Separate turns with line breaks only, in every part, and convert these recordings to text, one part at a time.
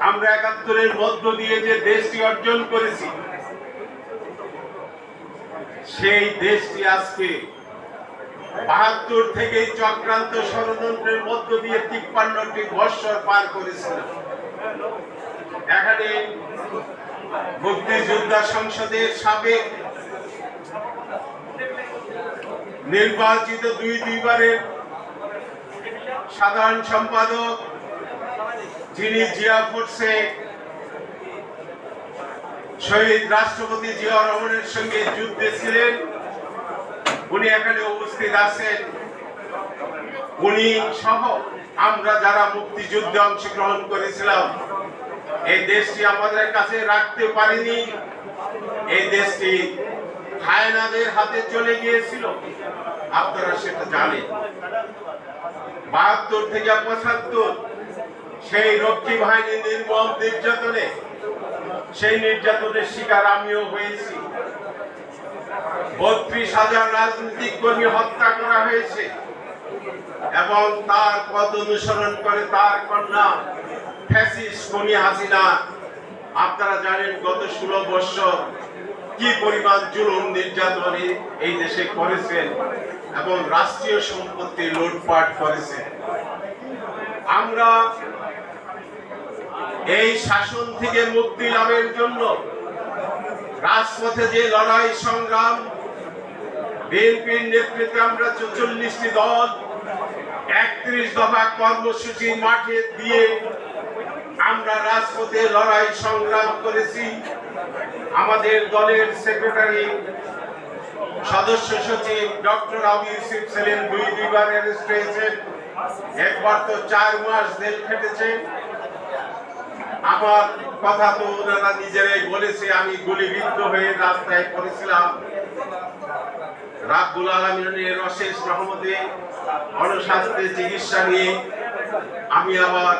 আমরা একাত্তরের মধ্য দিয়ে যে দেশটি অর্জন করেছি, সেই দেশটি আজকে বাহাত্তর থেকে চক্রান্ত ষড়যন্ত্রের মধ্য দিয়ে তিপ্পান্নটি বৎসর পার করেছিল এখানে মুক্তিযোদ্ধা সংসদের সাবেক নির্বাচিত দুই দুইবারের সাধারণ সম্পাদক যিনি জিয়া ফোর্সে শহীদ রাষ্ট্রপতি জিয়া রহমানের সঙ্গে যুদ্ধে ছিলেন। উনি এখানে উপস্থিত আছেন। উনি সহ আমরা যারা মুক্তিযুদ্ধে অংশগ্রহণ করেছিলাম, এই দেশটি আমাদের কাছে রাখতে পারিনি। এই দেশটি হায়নাদের হাতে চলে গিয়েছিল। আপনারা সেটা জানেন। বাহাত্তর থেকে পঁচাত্তর সেই রক্ষী বাহিনীর নির্মম নির্যাতনে, সেই নির্যাতনের শিকার আমিও হয়েছি। বত্রিশ হাজার রাজনৈতিক কর্মী হত্যা করা হয়েছে এবং তার পদ অনুসরণ করে তার কন্যা হাসিনা। আপনারা জানেন গত ষোলো বছর কি পরিমাণ জুলুম নির্যাতন এই দেশে করেছেন এবং রাষ্ট্রীয় সম্পত্তি লুটপাট করেছেন। আমরা এই শাসন থেকে মুক্তি লাভের জন্য রাজপথে যে লড়াই সংগ্রাম, বিএনপির নেতৃত্বে আমরা চৌচল্লিশটি দল, একত্রিশ দফা কর্মসূচি মাঠে দিয়ে আমরা রাজপথে লড়াই সংগ্রাম করেছি। আমাদের দলের সেক্রেটারি, সদস্য সচিব ডক্টর আবু ইউসুফ দুই দুইবার অ্যারেস্ট হয়েছেন। একবার তো চার মাস জেল খেটেছেন আমার কথা তো ওনারা নিজেরাই বলেছে, আমি গুলিবিদ্ধ হয়ে রাস্তায় পড়েছিলাম। রাব্বুল আলমিনের অশেষ রহমতে অনস্বাস্থ্যে চিকিৎসা নিয়ে আমি আবার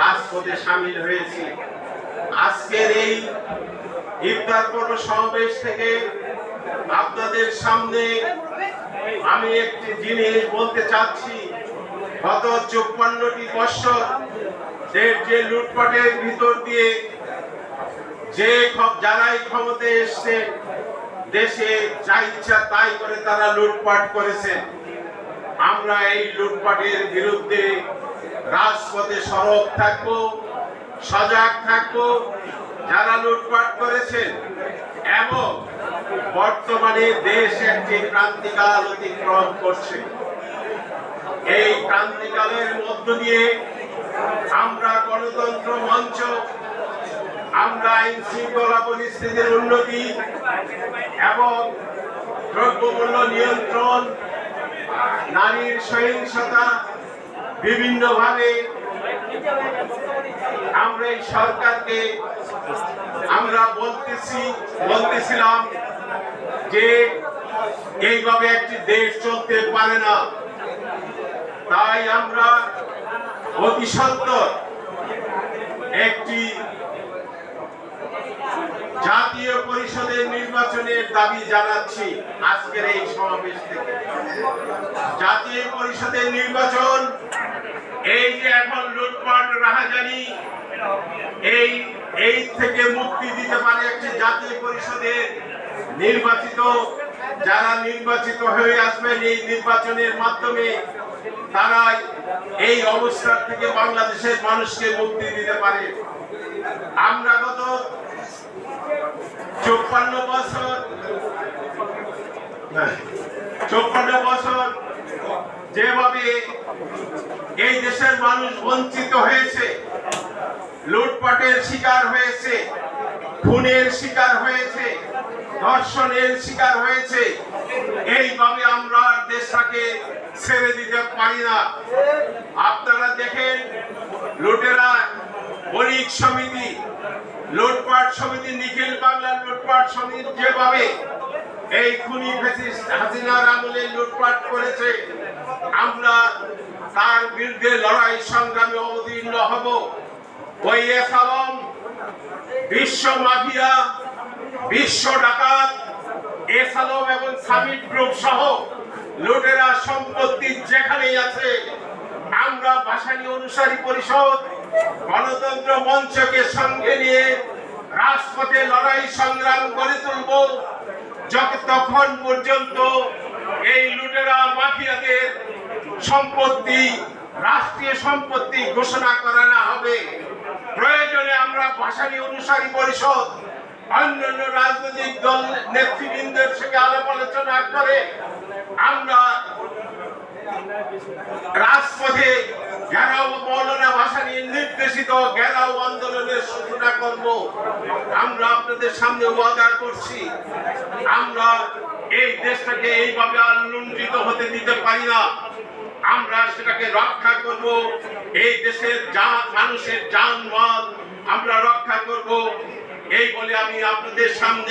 রাজপথে সামিল হয়েছি। আজকের এই ইফতার পর্ব সমাবেশ থেকে আপনাদের সামনে আমি একটি জিনিস বলতে চাচ্ছি। গত চুপ্পান্নটি বৎসর যে লুটপাটের ভিতর দিয়ে যে যারাই ক্ষমতায় এসছে, দেশে যা ইচ্ছা তাই করে তারা লুটপাট করেছে। আমরা এই লুটপাটের বিরুদ্ধে রাজপথে সরব থাকব, সজাগ থাকব। যারা লুটপাট করেছেন এবং বর্তমানে দেশ একটি ক্রান্তিকাল অতিক্রম করছে। এই ক্রান্তিকালের মধ্য দিয়ে আমরা গণতন্ত্র মঞ্চ, আমরা আইন শৃঙ্খলা পরিস্থিতির উন্নতি এবং দ্রব্যমূল্য নিয়ন্ত্রণ, নারীর সহিংসতা বিভিন্নভাবে আমরা এই সরকারকে আমরা বলতেছি, বলতেছিলাম যে এইভাবে একটি দেশ চলতে পারে না। তাই আমরা অতি সত্তর একটি জাতীয় পরিষদের নির্বাচনের দাবি জানাচ্ছি আজকের এই সমাবেশ থেকে। জাতীয় পরিষদের নির্বাচন, এই যে এখন লুটপাট, রাহাজানি, এই এই থেকে মুক্তি দিতে পারে একটি জাতীয় পরিষদের নির্বাচিত, যারা নির্বাচিত হয়ে আসবেন এই নির্বাচনের মাধ্যমে তারা এই অবস্থার থেকে বাংলাদেশের মানুষকে মুক্তি দিতে পারে। আমরা গত চৌপান্ন বছর চৌপান্ন বছর যেভাবে এই দেশের মানুষ বঞ্চিত হয়েছে, লুটপাটের শিকার হয়েছে, খুনের শিকার হয়েছে, ধর্ষণের শিকার হয়েছে, এইভাবে আমরা দেশটাকে ছেড়ে দিতে পারি না। আপনারা দেখেন, লুটেরা, বণিক সমিতি, লুটপাট সমিতি, নিখিল বাংলার লুটপাট সমিতি যেভাবে এই খুনি ফেসিস্ট হাসিনার আমলে লুটপাট করেছে, আমরা তার বিরুদ্ধে লড়াই সংগ্রামে অবতীর্ণ হব। ওই এসালম বিশ্ব মাফিয়া, বিশ্ব ডাকাত এসালম এবং সামিট গ্রুপ সহ লুটেরা সম্পত্তি যেখানেই আছে, আমরা ভাসানী অনুসারী পরিষদ গণতন্ত্র মঞ্চকে সঙ্গে নিয়ে রাজপথে লড়াই সংগ্রাম করে তুলব। যতক্ষণ পর্যন্ত এই লুটেরা মাফিয়াদের সম্পত্তি, রাষ্ট্রীয় সম্পত্তি ঘোষণা করা না হবে, প্রয়োজনে আমরা ভাষানী অনুসারী পরিষদ অন্যান্য রাজনৈতিক দল নেতৃবৃন্দের সঙ্গে আলাপ আলোচনা করে আমরা রাজপথে ঘেরাও মৌলানা ভাষা নিয়ে নির্দেশিত ঘেরাও আন্দোলনের সূচনা করব। আমরা আপনাদের সামনে ওয়াদা করছি। আমরা এই দেশটাকে এইভাবে আর লুণ্ঠিত হতে দিতে পারি না। আমরা সেটাকে রক্ষা করব। এই দেশের যা মানুষের জানমাল আমরা রক্ষা করব। এই বলে আমি আপনাদের সামনে